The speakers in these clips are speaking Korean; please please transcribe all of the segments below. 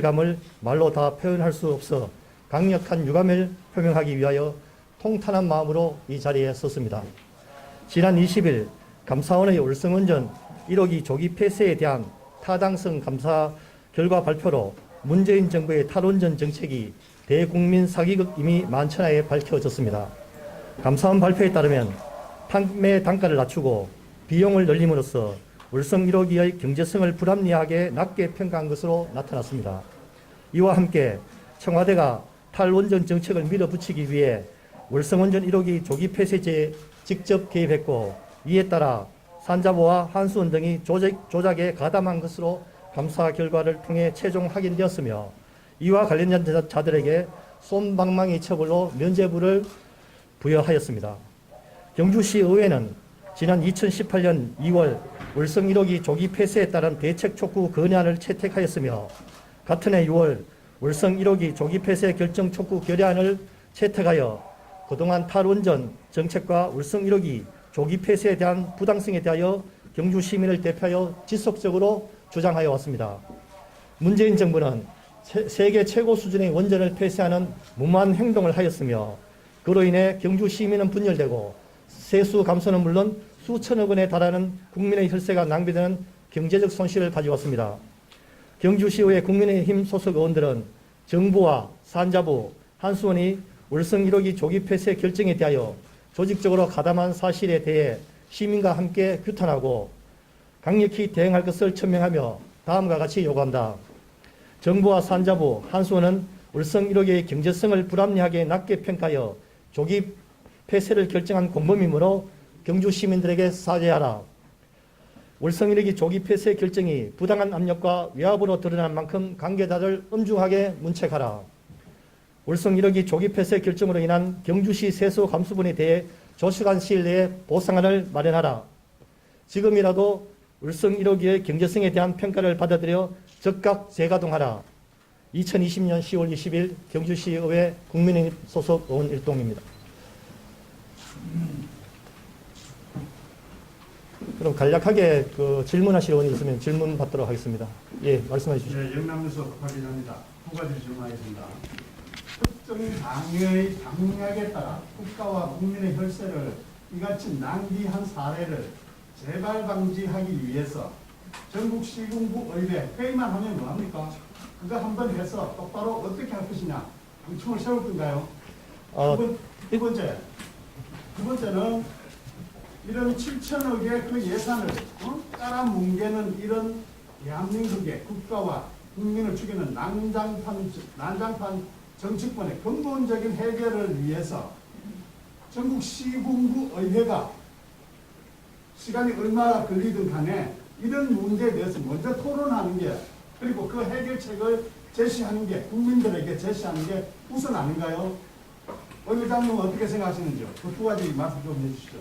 감을 말로 다 표현할 수 없어 강력한 유감을 표명하기 위하여 통탄한 마음으로 이 자리에 섰습니다. 지난 20일 감사원의 울성원전 1호기 조기 폐쇄에 대한 타당성 감사 결과 발표로 문재인 정부의 탈원전 정책이 대국민 사기극 이미 만천하에 밝혀졌습니다. 감사원 발표에 따르면 판매 단가를 낮추고 비용을 늘림으로써 울성 1호 기의 경제성을 불합리하게 낮게 평가한 것으로 나타났습니다. 이와 함께 청와대가 탈원전 정책을 밀어붙이기 위해 울성원전 1호기 조기 폐쇄제에 직접 개입했고 이에 따라 산자부와 한수원 등이 조작, 조작에 가담한 것으로 감사 결과를 통해 최종 확인되었으며 이와 관련된 자- 자들에게 솜방망이 처벌로 면죄부를 부여하였습니다. 경주시 의회는 지난 2018년 2월 울성 1호기 조기 폐쇄에 따른 대책 촉구 건의안을 채택하였으며 같은 해 6월 울성 1호기 조기 폐쇄 결정 촉구 결의안을 채택하여 그동안 탈원전 정책과 울성 1호기 조기 폐쇄에 대한 부당성에 대하여 경주 시민을 대표하여 지속적으로 주장하여 왔습니다. 문재인 정부는 세- 세계 최고 수준의 원전을 폐쇄하는 무모한 행동을 하였으며 그로 인해 경주 시민은 분열되고 세수 감소는 물론 수천억 원에 달하는 국민의 혈세가 낭비되는 경제적 손실을 가져왔습니다. 경주시의회 국민의힘 소속 의원들은 정부와 산자부, 한수원이 울성 1호기 조기 폐쇄 결정에 대하여 조직적으로 가담한 사실에 대해 시민과 함께 규탄하고 강력히 대응할 것을 천명하며 다음과 같이 요구한다. 정부와 산자부, 한수원은 울성 1호기의 경제성을 불합리하게 낮게 평가하여 조기 폐쇄를 결정한 공범이므로 경주 시민들에게 사죄하라. 1호기 조기 폐쇄 결정이 부당한 압력과 외압으로 드러난 만큼 관계자를 엄중하게 문책하라. 1호기 조기 폐쇄 결정으로 인한 경주시 세수 감수분에 대해 조식한 시일 내에 보상안을 마련하라. 지금이라도 울성 1호기의 경제성에 대한 평가를 받아들여 적극 재가동하라. 2020년 10월 20일 경주시의회 국민의힘 소속 의원 일동입니다. 그럼 간략하게 그 질문하실 의원이 있으면 질문 받도록 하겠습니다. 예, 말씀해 주시죠. 네, 영남에서 확인합니다. 두 가지 질문하겠습니다. 특정 당의 당략에 따라 국가와 국민의 혈세를 이같이 낭비한 사례를 재발 방지하기 위해서 전국 시군구 의회 회의만 하면 뭐합니까? 그거 한 번 해서 똑바로 어떻게 할 것이냐 방침을 세울 건가요? 어, 두, 번, 두 번째, 두 번째는 이런 7천억의 그 예산을 어? 깔아뭉개는 이런 대한민국의 국가와 국민을 죽이는 난장판, 난장판 정치권의 근본적인 해결을 위해서 전국 시군구 의회가 시간이 얼마나 걸리든 간에 이런 문제에 대해서 먼저 토론하는 게 그리고 그 해결책을 제시하는 게 국민들에게 제시하는 게 우선 아닌가요? 오 회장님 어떻게 생각하시는지요? 그 두 가지 말씀 좀 해주시죠.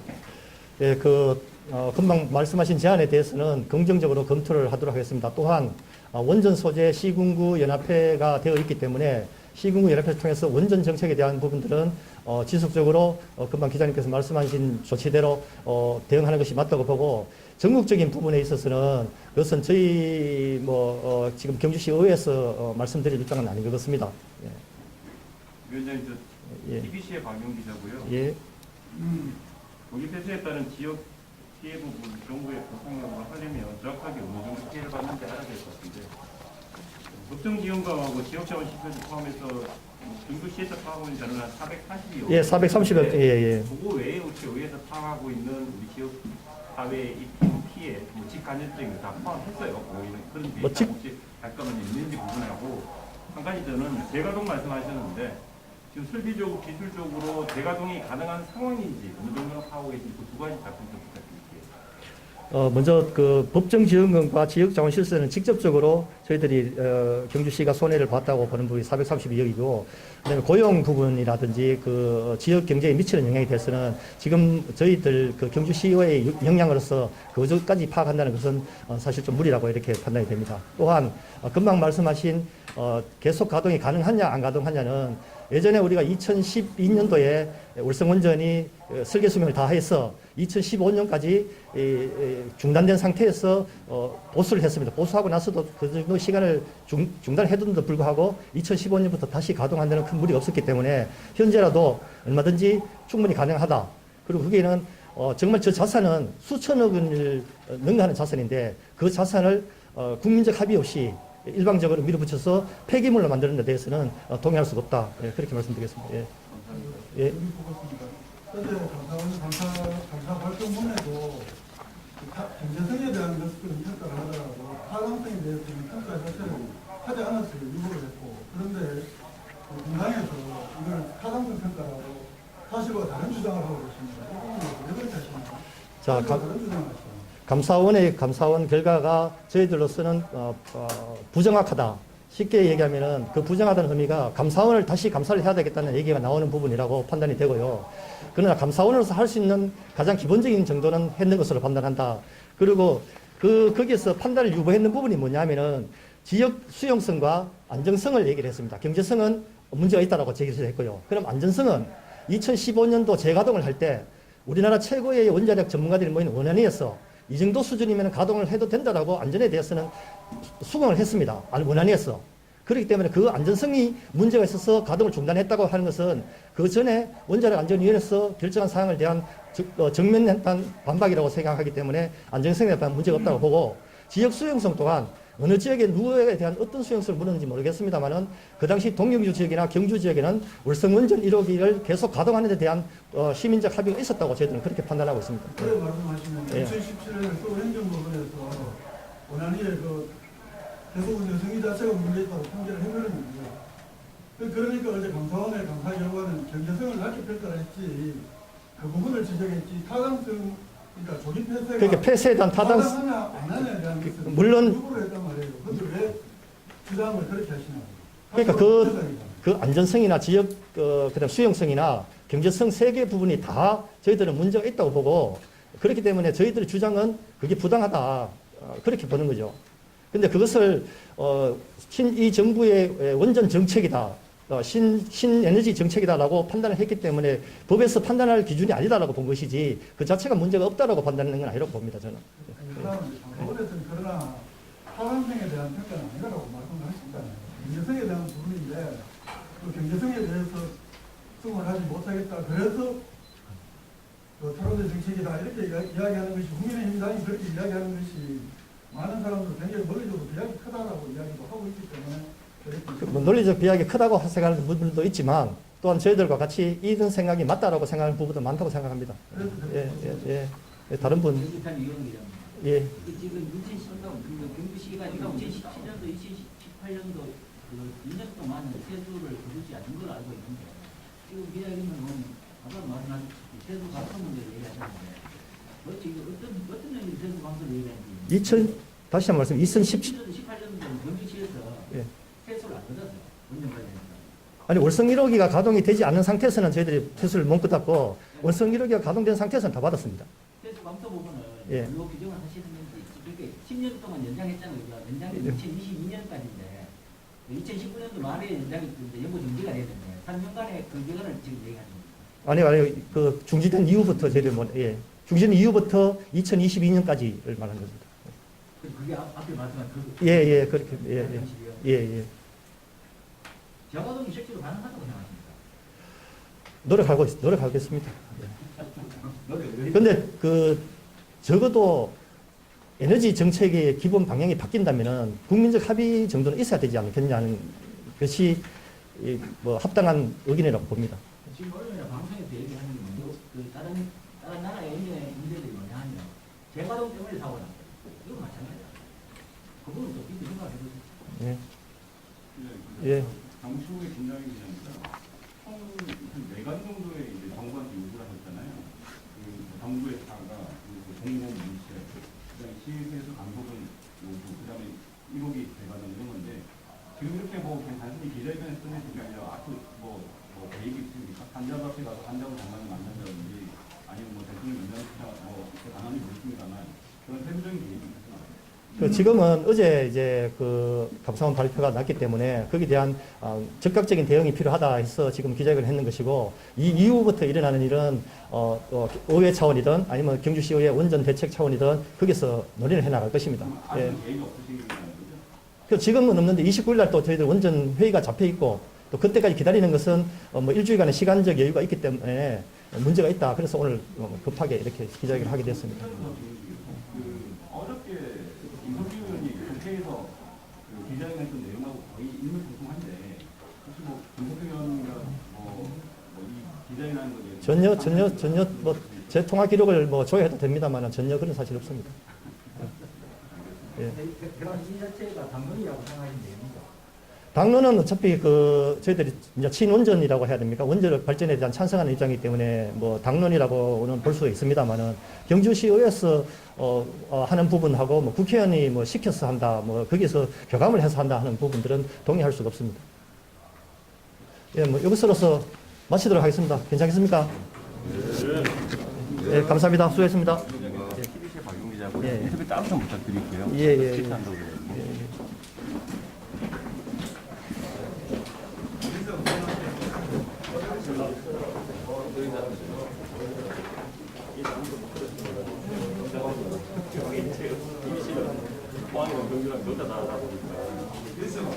예, 그 어, 금방 말씀하신 제안에 대해서는 긍정적으로 검토를 하도록 하겠습니다. 또한 어, 원전 소재 시군구 연합회가 되어 있기 때문에 시군구 연합회를 통해서 원전 정책에 대한 부분들은 어, 지속적으로 어, 금방 기자님께서 말씀하신 조치대로 어, 대응하는 것이 맞다고 보고 전국적인 부분에 있어서는 그것은 저희 뭐 어, 지금 경주시 의회에서 어, 말씀드릴 입장은 아닌 것 같습니다. 위원장님 저 예, TBC의 박용 기자고요. 예, 조기 폐쇄에 따른 지역 피해 부분 정부의 보상을 하려면 정확하게 어느 정도 피해를 받는지 알아야 될 것 같은데 법정 지원금하고 지역 자원 시설을 포함해서 중구시에서 파악하고 있는 자료는 한 440여. 예, 430여, 예, 예. 그거 외에 혹시 의회에서 파악하고 있는 우리 지역 입힌 피해, 뭐 직간접적인 다 포함했어요. 보이는 그런 데이터 뭐 직- 혹시 잠깐만 있는지 부분하고 한 가지 저는 재가동 말씀하셨는데 지금 설비적으로 기술적으로 재가동이 가능한 상황인지 어느 정도는 파악하고 계신지 그 두 가지 답변 좀 부탁드릴게요. 어, 먼저 그 법정 지원금과 지역 자원 실세는 직접적으로 저희들이 어, 경주시가 손해를 봤다고 보는 부분이 432억이고 그다음에 고용 부분이라든지 그 지역 경제에 미치는 영향에 대해서는 지금 저희들 그 경주시의 역량으로서 그것까지 파악한다는 것은 어, 사실 좀 무리라고 이렇게 판단이 됩니다. 또한 어, 금방 말씀하신 어, 계속 가동이 가능하냐 안 가동하냐는 예전에 우리가 2012년도에 울성원전이 어, 설계 수명을 다해서 2015년까지 중단된 상태에서 어, 보수를 했습니다. 보수하고 나서도 그 정도 시간을 중, 중단해둔데도 불구하고 2015년부터 다시 가동한다는 큰 무리가 없었기 때문에 현재라도 얼마든지 충분히 가능하다. 그리고 거기에는 어, 정말 저 자산은 수천억 원을 능가하는 자산인데 그 자산을 어, 국민적 합의 없이 일방적으로 밀어붙여서 폐기물로 만드는 데 대해서는 어, 동의할 수가 없다. 예, 그렇게 말씀드리겠습니다. 예. 예. 현재 감사원 감사 감사 발표문에도 그 타- 경제성에 대한 것들은 평가를 하더라도 타당성에 대해서는 평가 자체를 하지 않았어요. 유보를 했고 그런데 그 공당에서 이걸 타당성 평가라고 사실과 다른 주장을 하고 계십니다. 자, 감- 다른 주장을 하시나요? 감사원의 감사원 결과가 저희들로서는 어, 어, 부정확하다. 쉽게 얘기하면은 그 부정하다는 의미가 감사원을 다시 감사를 해야 되겠다는 얘기가 나오는 부분이라고 판단이 되고요. 그러나 감사원으로서 할 수 있는 가장 기본적인 정도는 했는 것으로 판단한다. 그리고 그 거기에서 판단을 유보했는 부분이 뭐냐면은 지역 수용성과 안정성을 얘기를 했습니다. 경제성은 문제가 있다라고 제기를 했고요. 그럼 안전성은 2015년도 재가동을 할 때 우리나라 최고의 원자력 전문가들이 모인 원안위에서 이 정도 수준이면 가동을 해도 된다라고 안전에 대해서는 수긍을 했습니다. 아니 원안위에서. 그렇기 때문에 그 안전성이 문제가 있어서 가동을 중단했다고 하는 것은 그 전에 원자력 안전위원회에서 결정한 사항을 대한 즉, 어, 정면한 반박이라고 생각하기 때문에 안정성에 대한 문제가 없다고 보고 지역 수용성 또한 어느 지역에 누구에 대한 어떤 수용성을 물었는지 모르겠습니다만은 그 당시 동경주 지역이나 경주 지역에는 울성원전 1호기를 계속 가동하는 데 대한 어, 시민적 합의가 있었다고 저희들은 그렇게 판단하고 있습니다. 그래 말씀하시면 예. 2017년에 서울 행정법원에서 원안위의 그 계속 운전 승인 자체가 문제 있다고 판결을 해버렸는데 그- 그러니까 어제 감사원의 감사 결과는 경제성을 낮게 평가를 했지 그 부분을 지적했지 타당성 그러니까 조기 폐쇄가 그러니까 폐쇄에 대한 타당 그- 물론- 주장을 그렇게 하시냐고. 그러니까 그- 그 안전성이나 지역 어, 그다음 수용성이나 경제성 세 개 부분이 다 저희들은 문제가 있다고 보고 그렇기 때문에 저희들의 주장은 그게 부당하다 어, 그렇게 보는 거죠. 근데 그것을 어, 신, 이 정부의 에, 원전 정책이다. 어, 신, 신에너지 정책이다라고 판단을 했기 때문에 법에서 판단할 기준이 아니다라고 본 것이지 그 자체가 문제가 없다라고 판단하는 건 아니라고 봅니다 저는. 그다음에 감사원에서는 그러나 타당성에 대한 평가는 아니라고 말씀하셨잖아요. 경제성에 대한 부분인데 그 경제성에 대해서 수긍을 하지 못하겠다. 그래서 그 토론대 정책이다 이렇게 이야- 이야기하는 것이 국민의힘당이 그렇게 이야기하는 것이 많은 사람들 굉장히 머리적으로 비약이 크다라고 이야기도 하고 있기 때문에 뭐 논리적 비약이 크다고 생각하는 부분도 있지만 또한 저희들과 같이 이런 생각이 맞다라고 생각하는 부분도 많다고 생각합니다. 예, 예, 예. 예, 다른 분, 예, 지금 2010년 경부시가 2017년도 2018년도 그 2년 동안은 세수를 거두지 않은 걸로 알고 있는데 지금 이야기는 아까 말한 세수 감소 문제를 얘기하셨는데 뭐 지금 어떤 어떤 의미 세수 감소를 얘기하는지. 2000 다시 한번 말씀, 2017 2017년도 18년도 경주시에서 예. 아니 월성 1호기가 가동이 되지 않은 상태에서는 저희들이 퇴수를 못 받았고 월성 1호기가 가동된 상태에서는 다 받았습니다. 세수 감소 부분을 예. 뭘로 규정을 하시는지 그렇게 10년 동안 연장했잖아요. 그죠? 연장이 예. 2022년까지인데 2019년도 말에 연장이 이제 연구 정지가 되는데 3년간의 그 기간을 지금 얘기하는 겁니다. 아니 아니 그 중지된 이후부터 저희들 뭐 예. 중지된 이후부터 2022년까지를 말한 겁니다. 그- 그게 앞, 앞에 말씀한 그 예, 예, 그렇게 예, 예. 예, 예. 저가동이 실제로 가능하다고 생각하십니까? 노력하고 있, 노력하겠습니다. 노래 근데 그 적어도 에너지 정책의 기본 방향이 바뀐다면은 국민적 합의 정도는 있어야 되지 않겠냐는 것이 이뭐 합당한 의견이라고 봅니다. 지금 언론이나 방송에서 얘기하는 게 뭐죠? 그 다른 다른 나라의 연구의 문제들이 뭐냐 하면 재가동 때문에 사고 났다. 이거 마찬가지야. 그 부분도 깊이 생각해 보세요. 예. 예. 예. 당초에 김남희 기자입니다. 총네 가지 정도의 이제 정부한테 요구를 하셨잖아요. 그 정부의 사가, 그리고 공공 문체, 그다음에 시에서 강소금 요구, 그다음에 1호기 대가정 이런 건데 지금 이렇게 뭐 그냥 단순히 기자회견에 쓰는 게 아니라 앞으로 뭐, 뭐 계획이 있습니까? 환자부 앞에 가서 환자분 장관을 만난다든지 아니면 뭐 대통령 면담 뭐 이렇게 강한이 모르겠습니다만 그런 세부적인 계획이 있습니다. 그 지금은 어제 이제 그 감사원 발표가 났기 때문에 거기에 대한 어, 적극적인 대응이 필요하다 해서 지금 기자회견을 했는 것이고 이 이후부터 일어나는 일은 어, 어, 의회 차원이든 아니면 경주시의회 원전 대책 차원이든 거기서 논의를 해 나갈 것입니다. 예. 그 지금은 없는데 29일 날 또 저희들 원전 회의가 잡혀 있고 또 그때까지 기다리는 것은 어, 뭐 일주일간의 시간적 여유가 있기 때문에 문제가 있다. 그래서 오늘 어, 급하게 이렇게 기자회견을 하게 됐습니다. 그 어저께 김석기 의원이 국회에서 그 기자회견 했던 내용하고 거의 일맥상통한데 혹시 뭐 김석기 의원과 뭐이 기자회견하는 거에 전혀 전혀 전혀 뭐 제 통화 기록을 뭐 조회해도 됩니다만 전혀 그런 사실 없습니다. 예. 이 자체가 당론이라고 생각하시면 됩니다. 당론은 어차피 그 저희들이 이제 친원전이라고 해야 됩니까? 원전 발전에 대한 찬성하는 입장이기 때문에 뭐 당론이라고는 볼수 있습니다만은 경주시의회에서 어, 어, 하는 부분하고 뭐 국회의원이 뭐 시켜서 한다, 뭐 거기서 교감을 해서 한다 하는 부분들은 동의할 수가 없습니다. 예, 뭐 이것으로서 마치도록 하겠습니다. 괜찮겠습니까? 예, 감사합니다. 수고했습니다. 기자고 예. 인터뷰 따로 좀 부탁드릴게요. 예, 예, 예. 실탄도 그래요. 포항이랑 경주랑 너다 나다 보니까